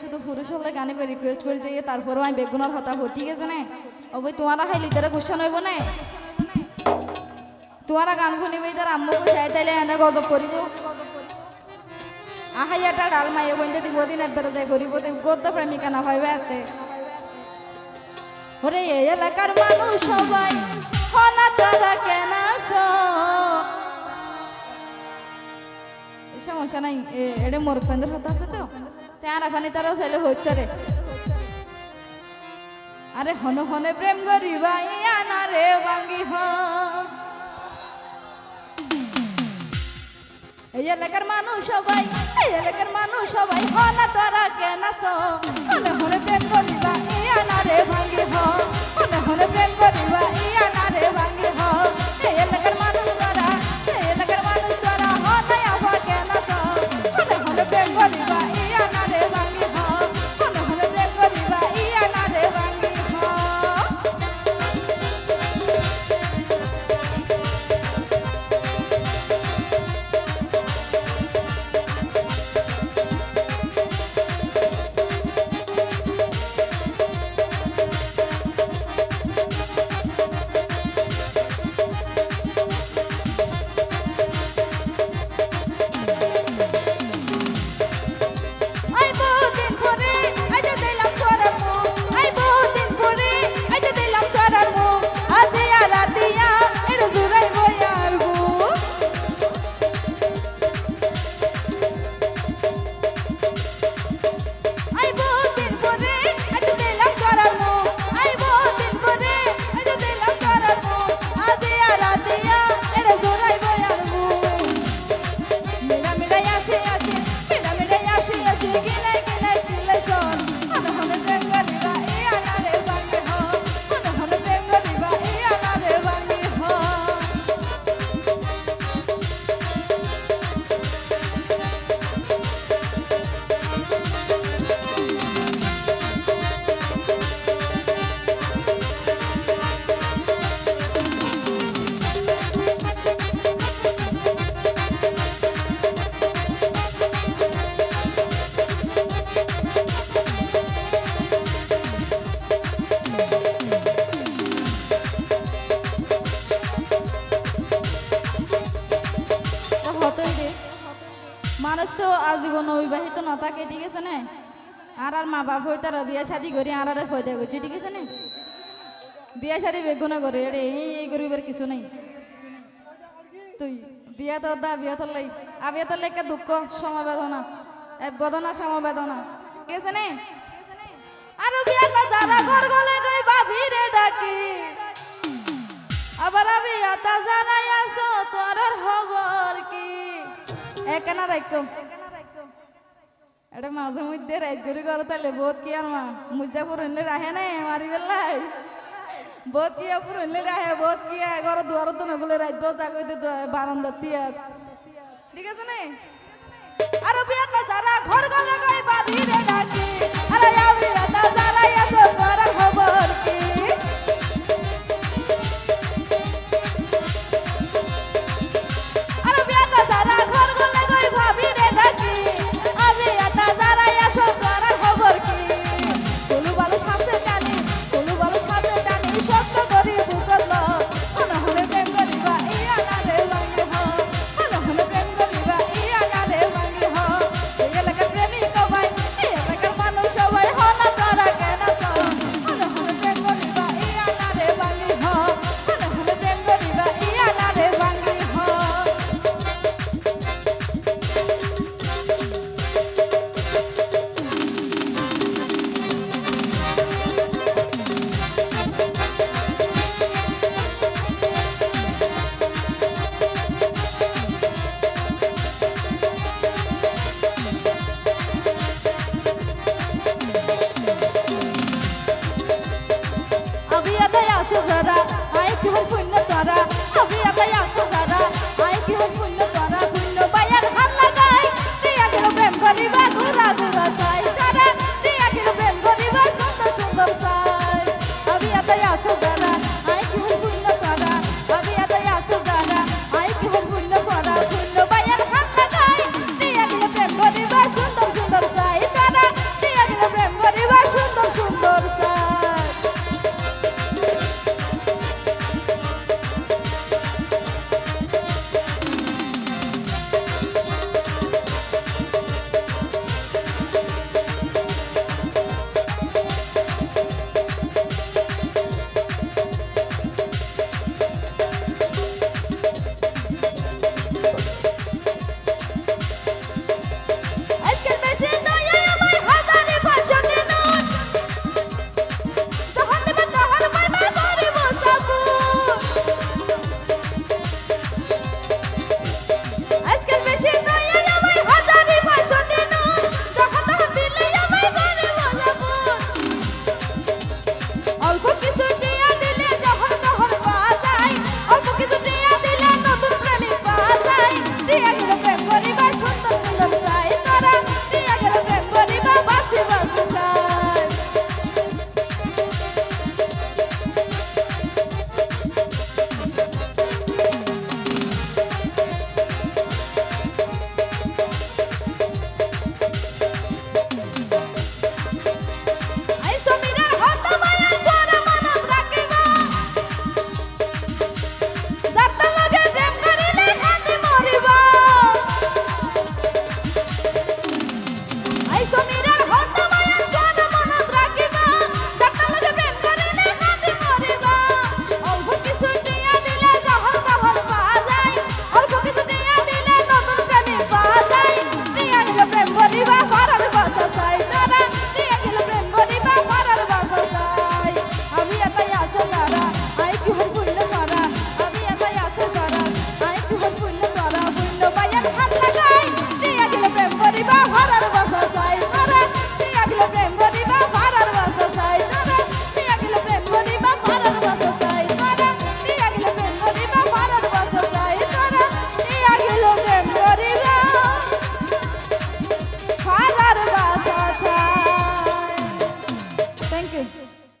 শুধু পুরুষ হলে গানে রিকোয়েস্ট করে যাই তারপরেও আমি বেগুনের হতা হো ঠিক আছে না? ওই তোমারা খাইলি তারা গুসা নইব না? তোমারা গান শুনিবে তার আম্মুকে চাই তাইলে এনে গজব করিব এটা ডাল মাইয়ে বইতে দিব দিন একবারে যাই করিব গদ্য প্রেমিকা না পাইবে এতে ওরে এলাকার মানুষ সবাই হনা সমস্যা নাই এ- এডে মোর ফ্রেন্ডের হতে আছে তো তে আর আফানি তারাও চাইলে হইতে রে আরে হন হনে প্রেম করিবা ইয়া না রে বাঙ্গি হ এই এলাকার মানুষ সবাই এই এলাকার মানুষ সবাই হনা তারা কেন? হনে হনে প্রেম করিবা ইয়া না রে ভাঙ্গি হ হনে হনে আসে গিলাই মানুষ তো আজীবন অবিবাহিত না থাকে ঠিক আছে না? আর আর মা বাপ হইতে আর বিয়া শাদি করি, আর আর ফয়দা করছি, ঠিক আছে না? বিয়া শাদি বেগুনা করে এরে এই গরিবের কিছু নাই। তুই, বিয়া তো দা, বিয়া তোর লাই। আবিয়া তোর লাই দুঃখ, সমবেদনা? বেদনা, সমবেদনা। কেছে নে? আর বিয়া তা যারা ঘর গলে গই ভাবি রে ডাকি। আবার আসো তোর খবর কি একানা রাখো এটা মাঝে মধ্যে রাইত করে করো তাহলে বহুত কি আর মা মুজাপুর হইলে রাহে নাই, মারি বেলাই বহুত কি আপুর হইলে রাহে, বহুত কি ঘর দুয়ার তো নগলে রাইত বহুত জাগইতে বারান্দার তিয়াত। ঠিক আছে নে? আর বিয়াটা যারা ঘর গলে গই বাবি রে ডাকি, আরে আতা জানাই আসো তোর খবর কি? কি হল পুণ্য তারা আমি এটাই আছে যারা। আই কি হল